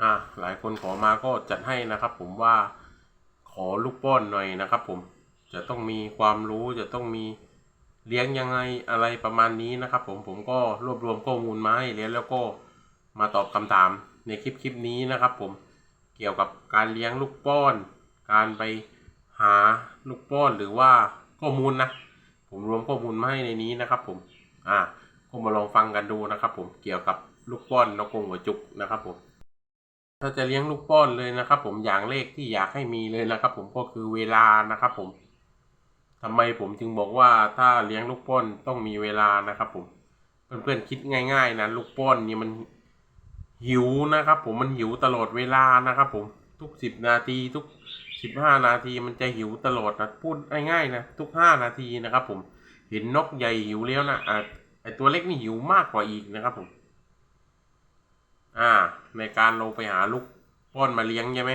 อ่าหลายคนขอมาก็จัดให้นะครับ ผมว่าขอลูกป้อนหน่อยนะครับ ผมจะต้องมีความรู้จะต้องมีเลี้ยงยังไงอะไรประมาณนี้นะครับ ผมผมก็รวบรวมข้อมูลมาให้เลี้ยงแล้วก็มาตอบคำถามในคลิปคลิปนี้นะครับ ผมเกี่ยวกับการเลี้ยงลูกป้อน การไปหาลูกป้อนหรือว่าข้อมูลนะผมรวมข้อมูลมาให้ในนี้นะครับ ผมอ่าก็มาลองฟังกันดูนะครับ ผมเกี่ยวกับลูกป้อนนกกงหัวจุกนะครับผม ถ้าจะเลี้ยงลูกป้อนเลยนะครับ ผมอย่างแรกที่อยากให้มีเลยนะครับ ผมก็คือเวลานะครับ ผมทำไมผมจึงบอกว่าถ้าเลี้ยงลูกป้อนต้องมีเวลานะครับ ผมเพื่อนๆคิดง่าย ๆ นะลูกป้อนนี่มันหิวนะครับ ผมมันหิวตลอดเวลานะครับ ผมทุกสิบนาทีทุกสิบห้านาทีมันจะหิวตลอดนะพูดง่ายๆนะทุกห้านาทีนะครับ ผมเห็นนกใหญ่หิวแล้วนะอะไอตัวเล็กนี่หิวมากกว่าอีกนะครับ ผม อ่า ในการเราไปหาลูกป้อนมาเลี้ยงใช่ไหม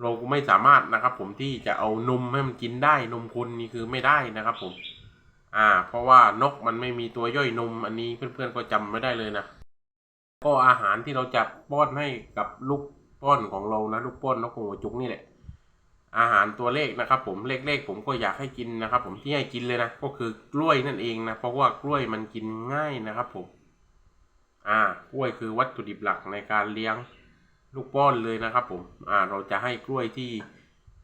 เราไม่สามารถนะครับ ผมที่จะเอานมให้มันกินได้นมคุณนี่คือไม่ได้นะครับ ผม อ่า เพราะว่านกมันไม่มีตัวย่อยนม อันนี้เพื่อนๆก็จำไม่ได้เลยนะก็อาหารที่เราจะป้อนให้กับลูกป้อนของเรานะลูกป้อนนกหัวจุกนี่แหละอาหารตัวเลขนะครับ ผมเลขๆผมก็อยากให้กินนะครับ ผมที่ให้กินเลยนะก็คือกล้วยนั่นเองนะเพราะว่ากล้วยมันกินง่ายนะครับ ผม อ่ากล้วยคือวัตถุดิบหลักในการเลี้ยงลูกป้อนเลยนะครับผมอ่าเราจะให้กล้วยที่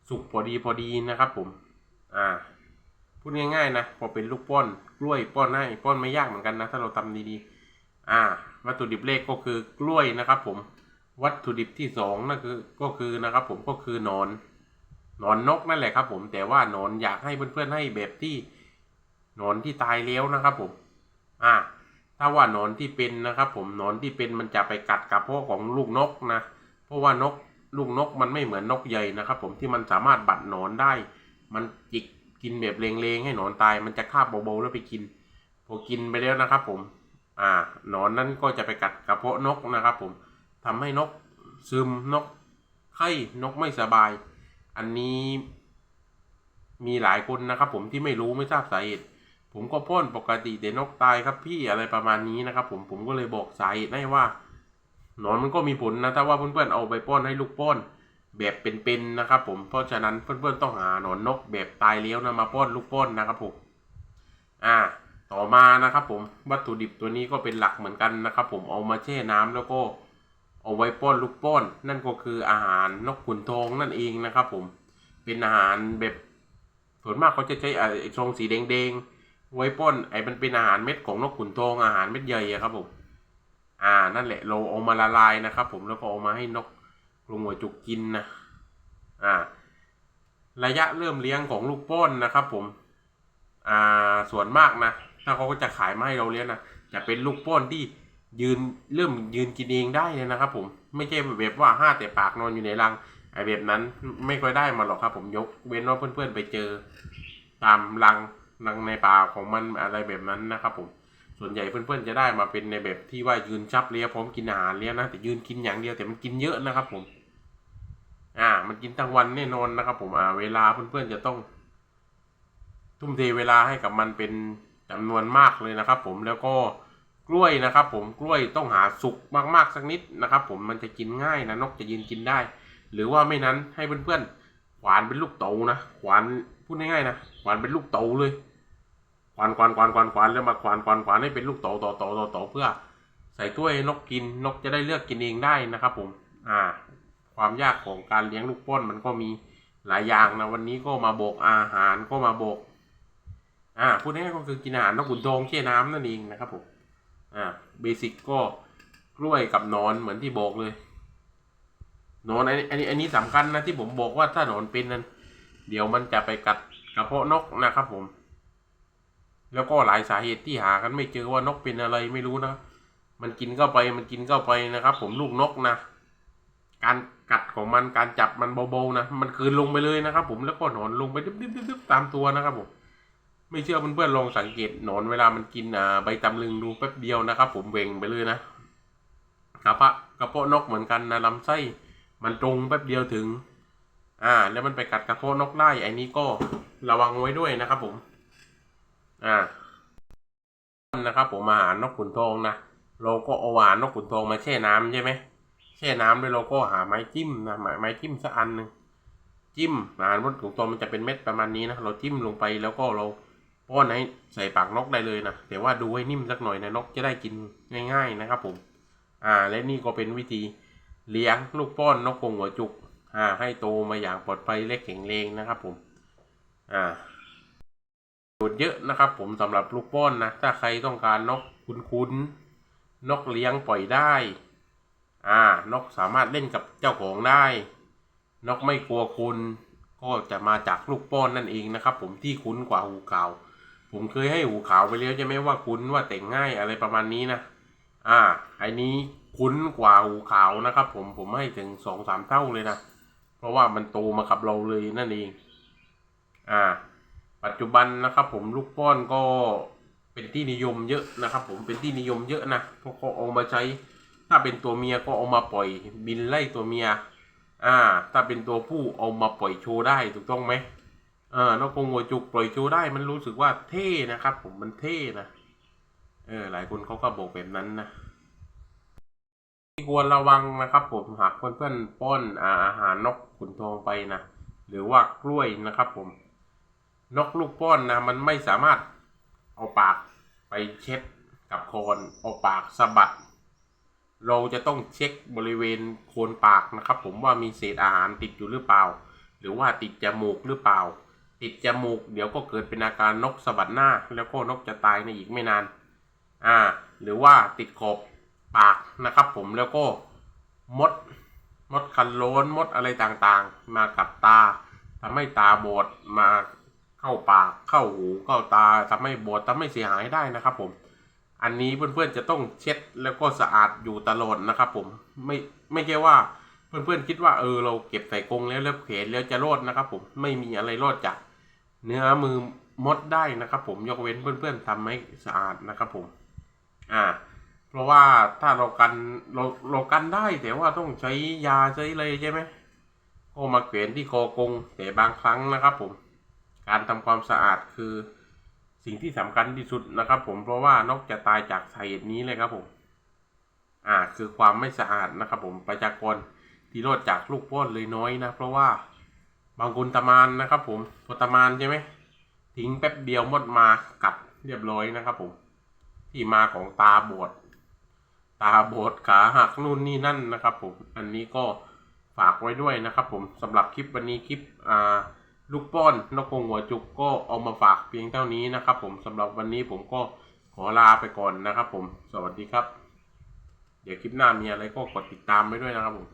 สุกพอดีพอดีนะครับผมอ่าพูดง่ายๆนะพอเป็นลูกป้อนกล้วยป้อนให้ป้อนไม่ยากเหมือนกันนะถ้าเราทำดีๆ อ่า วัตถุดิบเลขก็คือกล้วยนะครับ ผม วัตถุดิบที่สองนั่นคือก็คือนะครับ ผมก็คือนอนนอนนกนั่นแหละครับ ผมแต่ว่านอนอยากให้เพื่อนๆให้แบบที่นอนที่ตายแล้วนะครับ ผม อ่า ถ้าว่านอนที่เป็นนะครับ ผมนอนที่เป็นมันจะไปกัดกระเพาะของลูกนกนะ เพราะว่านกลูกนกมันไม่เหมือนนกใหญ่นะครับ ผมที่มันสามารถบัดนอนได้ มันจิกกินแบบเลงๆให้หนอนตาย มันจะคาบเบาๆแล้วไปกินพอกินไปแล้วนะครับ ผม อ่าหนอนนั้นก็จะไปกัดกระเพาะนกนะครับ ผมทำให้นกซึมนกไข้นกไม่สบาย อันนี้มีหลายคนนะครับ ผมที่ไม่รู้ไม่ทราบสาเหตุ ผมก็พ่นปกติแต่นกตายครับพี่อะไรประมาณนี้นะครับ ผมผมก็เลยบอกสาเหตุให้ว่า หนอนมันก็มีผลนะถ้าว่าเพื่อนๆเอาไปป้อนให้ลูกป้อนแบบเป็นๆนะครับ ผมเพราะฉะนั้นเพื่อนๆต้องหาหนอนนกแบบตายแล้วนะมาป้อนลูกป้อนนะครับผมอ่าต่อมานะครับ ผมวัตถุดิบตัวนี้ก็เป็นหลักเหมือนกันนะครับ ผมเอามาแช่น้ำแล้วก็เอาไว้ป้อนลูกป้อน นั่นก็คืออาหารนกขุนทองนั่นเองนะครับ ผมเป็นอาหารแบบส่วนมากเขาจะใช้ไอ้ทรงสีแดงๆ ไว้ป้นไอ้มันเป็นอาหารเม็ดของนกขุนทองอาหารเม็ดใหญ่ครับผม อ่านั่นแหละเราเอามาละลายนะครับ ผมแล้วก็เอามาให้นกกรงหัวจุกกินนะอ่า ระยะเริ่มเลี้ยงของลูกป้นนะครับ ผม อ่าส่วนมากนะถ้าเขาก็จะขายมาให้เราเลี้ยงนะจะเป็นลูกป้นที่ยืนเริ่มยืนกินเองได้เลยนะครับ ผมไม่ใช่แบบว่าห้าแต่ปากนอนอยู่ในรังไอแบบนั้นไม่ค่อยได้มาหรอกครับ ผมยกเว้นว่าเพื่อนๆไปเจอ ตามรัง รังในป่าของมันอะไรแบบนั้นนะครับผมส่วนใหญ่เพื่อนๆจะได้มาเป็นในแบบที่ว่ายืนชับเลี้ยพร้อมกินอาหารเลี้ยนะแต่ยืนกินอย่างเดียวแต่มันกินเยอะนะครับผม อ่า มันกินทั้งวันแน่นอนนะครับ ผมอ่า เวลาเพื่อนๆจะต้อง ทุ่มเทเวลาให้กับมันเป็นจำนวนมากเลยนะครับ ผมแล้วก็กล้วยนะครับ ผมกล้วยต้องหาสุกมากๆสักนิดนะครับ ผมมันจะกินง่ายนะนกจะยืนกินได้ หรือว่าไม่นั้นให้เพื่อนๆขวานเป็นลูกเต๋านะขวานพูดง่ายๆนะขวานเป็นลูกเต๋าเลย วานขวานขวานขวานขวานแล้วมาขวานขวานขวานให้เป็นลูกเต๋าต่อต่อต่อต่อเพื่อ ใส่ถ้วยให้นกกินนกจะได้เลือกกินเองได้นะครับ ผม อ่า ความยากของการเลี้ยงลูกป้อนมันก็มีหลายอย่างนะวันนี้ก็มาโบกอาหารก็มาโบก อ่าพูดง่ายๆก็คือกินอาหารนกขุนทองแช่น้ำนั่นเองนะครับผมอ่าเบสิกก็กล้วยกับนอนเหมือนที่บอกเลยนอนอันนี้อันนี้อันนี้สำคัญนะที่ผมบอกว่าถ้านอนเป็นนั้น เดี๋ยวมันจะไปกัดกระเพาะนกนะครับผม แล้วก็หลายสาเหตุที่หากันไม่เจอว่านกเป็นอะไรไม่รู้นะ มันกินเข้าไปมันกินเข้าไปนะครับ ผมลูกนกนะ การกัดของมันการจับมันเบาๆนะ มันคืนลงไปเลยนะครับ ผมแล้วก็หนอนลงไปดึบๆๆๆตามตัวนะครับผมไม่เชื่อเพื่อนๆลองสังเกตหนอนเวลามันกินอ่าใบตำลึงดูแป๊บเดียวนะครับ ผมเวงไปเลยนะกระเพาะกระเพาะนกเหมือนกันนะลำไส้มันตรงแป๊บเดียวถึง อ่า แล้วมันไปกัดกระเพาะนกได้ไอ้นี้ก็ระวังไว้ด้วยนะครับผม อ่านะครับ ผมอาหารนกขุนทองนะเราก็เอาอาหารนกขุนทองมาแช่น้ำใช่ไหมแช่น้ำด้วยเราก็หาไม้จิ้มนะไม้ไม้จิ้มสักอันหนึ่งจิ้มอาหารบนถุงตัวมันจะเป็นเม็ดประมาณนี้นะเราจิ้มลงไปแล้วก็เราป้อนให้ใส่ปากนกได้เลยนะแต่ว่าดูให้นิ่มสักหน่อยนะนกจะได้กินง่าย ๆนะครับ ผม อ่า และนี่ก็เป็นวิธีเลี้ยงลูกป้อนนกกงหัวจุก อ่า ให้โตมาอย่างปลอดภัยและแข็งแรงนะครับ ผม อ่า โยชน์เยอะนะครับผมสำหรับลูกป้อนนะ ถ้าใครต้องการนกคุ้นๆนกเลี้ยงปล่อยได้ อ่านกสามารถเล่นกับเจ้าของได้ นกไม่กลัวคุณ ก็จะมาจากลูกป้อนนั่นเองนะครับ ผมที่คุ้นกว่าหูขาว ผมเคยให้หูขาวไปแล้วใช่ไหมว่าคุ้นว่าแต่งง่ายอะไรประมาณนี้นะ อ่าไอ้นี้คุ้นกว่าหูขาวนะครับ ผมผมให้ถึงสองสามเท่าเลยนะ เพราะว่ามันโตมากับเราเลยนั่นเอง อ่า ปัจจุบันนะครับ ผมลูกป้อนก็เป็นที่นิยมเยอะนะครับ ผมเป็นที่นิยมเยอะนะเพราะเขาเอามาใช้ ถ้าเป็นตัวเมียก็เอามาปล่อยบินไล่ตัวเมีย อ่า ถ้าเป็นตัวผู้เอามาปล่อยโชว์ได้ถูกต้องไหมเออนกกงหัวจุกปล่อยโชว์ได้มันรู้สึกว่าเท่นะครับ ผมมันเท่นะเออหลายคนเขาก็บอกแบบนั้นนะที่ควรระวังนะครับ ผมหากเพื่อนๆป้อนอาหารนกขุนทองไปนะหรือว่ากล้วยนะครับ ผม นกลูกป้อนนะมันไม่สามารถเอาปากไปเช็ดกับโคนเอาปากสะบัด เราจะต้องเช็คบริเวณโคนปากนะครับ ผมว่ามีเศษอาหารติดอยู่หรือเปล่า หรือว่าติดจมูกหรือเปล่า ติดจมูก เดี๋ยวก็เกิดเป็นอาการนกสะบัดหน้า แล้วก็นกจะตายในอีกไม่นาน อ่า หรือว่าติดขอบปากนะครับ ผมแล้วก็มดมดคันโลนมดอะไรต่างๆ มากับตาทำให้ตาบอดมา เข้าปากเข้าหูเข้าตาทำให้บอดทำให้เสียหายได้นะครับ ผม อันนี้เพื่อนๆจะต้องเช็ดแล้วก็สะอาดอยู่ตลอดนะครับ ผมไม่ไม่ใช่ว่าเพื่อนๆคิดว่าเออเราเก็บใส่กรงแล้วแล้วเขนแล้วจะรอดนะครับ ผมไม่มีอะไรรอดจากเนื้อมือมดได้นะครับ ผมยกเว้นเพื่อนๆทำให้สะอาดนะครับ ผม อ่า เพราะว่าถ้าเรากันเราเรากันได้ แต่ว่าต้องใช้ยาใช้อะไรใช่ไหมก็มาเขวนที่คอกรงแต่บางครั้งนะครับ ผม การทำความสะอาดคือสิ่งที่สำคัญที่สุดนะครับผมเพราะว่านกจะตายจากสาเหตุนี้เลยครับผม อ่าคือความไม่สะอาดนะครับผมประชากรที่รอดจากลูกป้อนเลยน้อยนะ เพราะว่าบางคนตะมานนะครับผมพอตะมานใช่ไหมทิ้งแป๊บเดียวมดมากัดเรียบร้อยนะครับผม ที่มาของตาบอดตาบอดขาหักนู่นนี่นั่นนะครับผมอันนี้ก็ฝากไว้ด้วยนะครับผมสำหรับคลิปวันนี้คลิปอ่า ลูกป้อนนกกงหัวจุกก็เอามาฝากเพียงเท่านี้นะครับ ผมสำหรับวันนี้ผมก็ขอลาไปก่อนนะครับ ผมสวัสดีครับ เดี๋ยวคลิปหน้ามีอะไรก็กดติดตามไปด้วยนะครับผม